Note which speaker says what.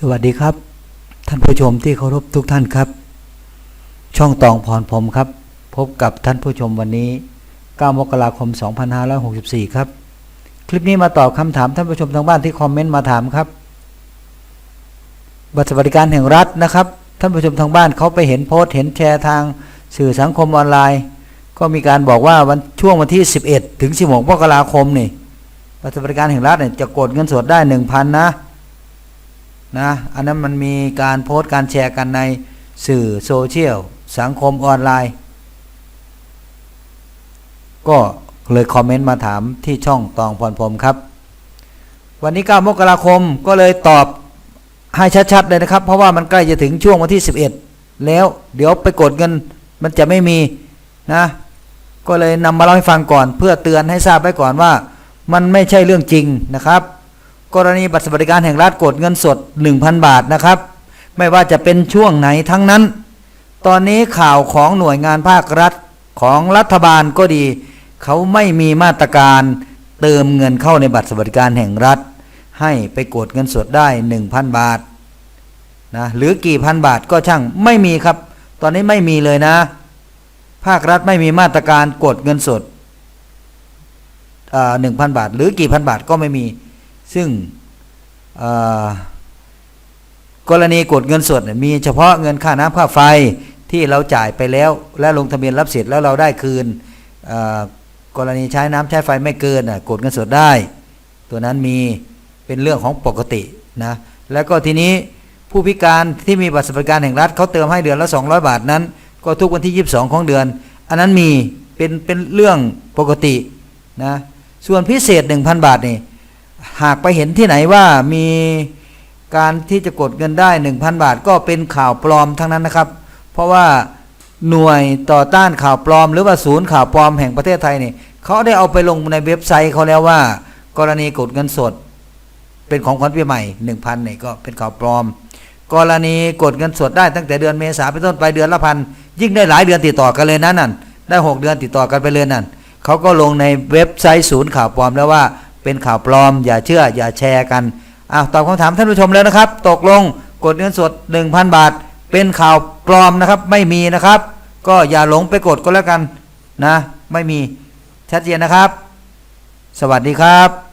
Speaker 1: สวัสดีครับ ท่านผู้ชมที่เคารพทุกท่านครับ ช่องตองพรผมครับ พบกับท่านผู้ชมวันนี้ 9 มกราคม 2564 ครับ คลิปนี้มาตอบคำถามท่านผู้ชมทางบ้านที่คอมเมนต์มาถามครับ บัตรสวัสดิการแห่งรัฐนะครับ ท่านผู้ชมทางบ้านเขาไปเห็นโพสต์เห็นแชร์ทางสื่อสังคมออนไลน์ ก็มีการบอกว่าวันช่วงวันที่ 11 ถึง 16 มกราคมนี่บัตรสวัสดิการแห่งรัฐเนี่ยจะกดเงินสดได้ 1,000นะ นะอันนั้นมันมีการโพสต์การแชร์กันในสื่อโซเชียลสังคมออนไลน์ ก็เลยคอมเมนต์มาถามที่ช่องตองพรพรมครับ วันนี้ 9 มกราคมก็เลยตอบให้ชัดๆเลยนะครับ เพราะว่ามันใกล้จะถึงช่วงวันที่ 11 แล้วเดี๋ยวไปกดเงินมันจะไม่มีนะ ก็เลยนำมาเล่าให้ฟังก่อน เพื่อเตือนให้ทราบไว้ก่อนว่า มันไม่ใช่เรื่องจริงนะครับ กรณีบัตรสวัสดิการแห่งรัฐกดเงินสด 1,000 บาทนะครับ ไม่ว่าจะเป็นช่วงไหนทั้งนั้น ตอนนี้ข่าวของหน่วยงานภาครัฐของรัฐบาลก็ดี เขาไม่มีมาตรการเติมเงินเข้าในบัตรสวัสดิการแห่งรัฐ ให้ไปกดเงินสดได้ 1,000 บาทนะหรือกี่พันบาทก็ช่างไม่มีครับ ตอนนี้ไม่มีเลยนะ ภาครัฐไม่มีมาตรการกดเงินสดหนึ่งพันบาท หรือกี่พันบาทก็ไม่มี ซึ่งกรณีกดเงินสดมีเฉพาะเงินค่าน้ำค่าไฟที่เราจ่ายไปแล้ว และลงทะเบียนรับสิทธิ์แล้วเราได้คืนกรณีใช้น้ำใช้ไฟไม่เกินกดเงินสดได้ ตัวนั้นมีเป็นเรื่องของปกตินะแล้วก็ทีนี้ผู้พิการที่มีบัตรสวัสดิการแห่งรัฐเขาเติมให้เดือนละ 200 บาทนั้น ก็ทุกวันที่ 22 ของเดือน อันนั้นมีเป็นเป็นเรื่องปกตินะส่วนพิเศษ 1,000 บาทนี่ หากไปเห็นที่ไหนว่ามีการที่จะกดเงินได้ 1,000 บาทก็เป็นข่าวปลอมทั้งนั้นนะครับ เพราะว่าหน่วยต่อต้านข่าวปลอม หรือว่าศูนย์ข่าวปลอมแห่งประเทศไทยเนี่ยเขาได้เอาไปลงในเว็บไซต์เขาแล้วว่า กรณีกดเงินสด เป็นของขวัญปีใหม่ 1,000นี่ยก็เป็นข่าวปลอม กรณีกดเงินสดได้ตั้งแต่เดือนเมษาเป็นต้นไปเดือนละพันยิ่งได้หลายเดือนติดต่อกันเลยนะนั่นได้ 6 เดือนติดต่อกันไปเลยนั่นเขาก็ลงในเว็บไซต์ศูนย์ข่าวปลอมแล้วว่า เป็นข่าวปลอม อย่าเชื่ออย่าแชร์กันอ้าวตอบคำถามท่านผู้ชมแล้วนะครับ ตกลงกดเงินสด 1,000 บาท เป็นข่าวปลอมนะครับ ไม่มีนะครับ ก็อย่าหลงไปกดก็แล้วกันนะ ไม่มีชัดเจนนะครับ สวัสดีครับ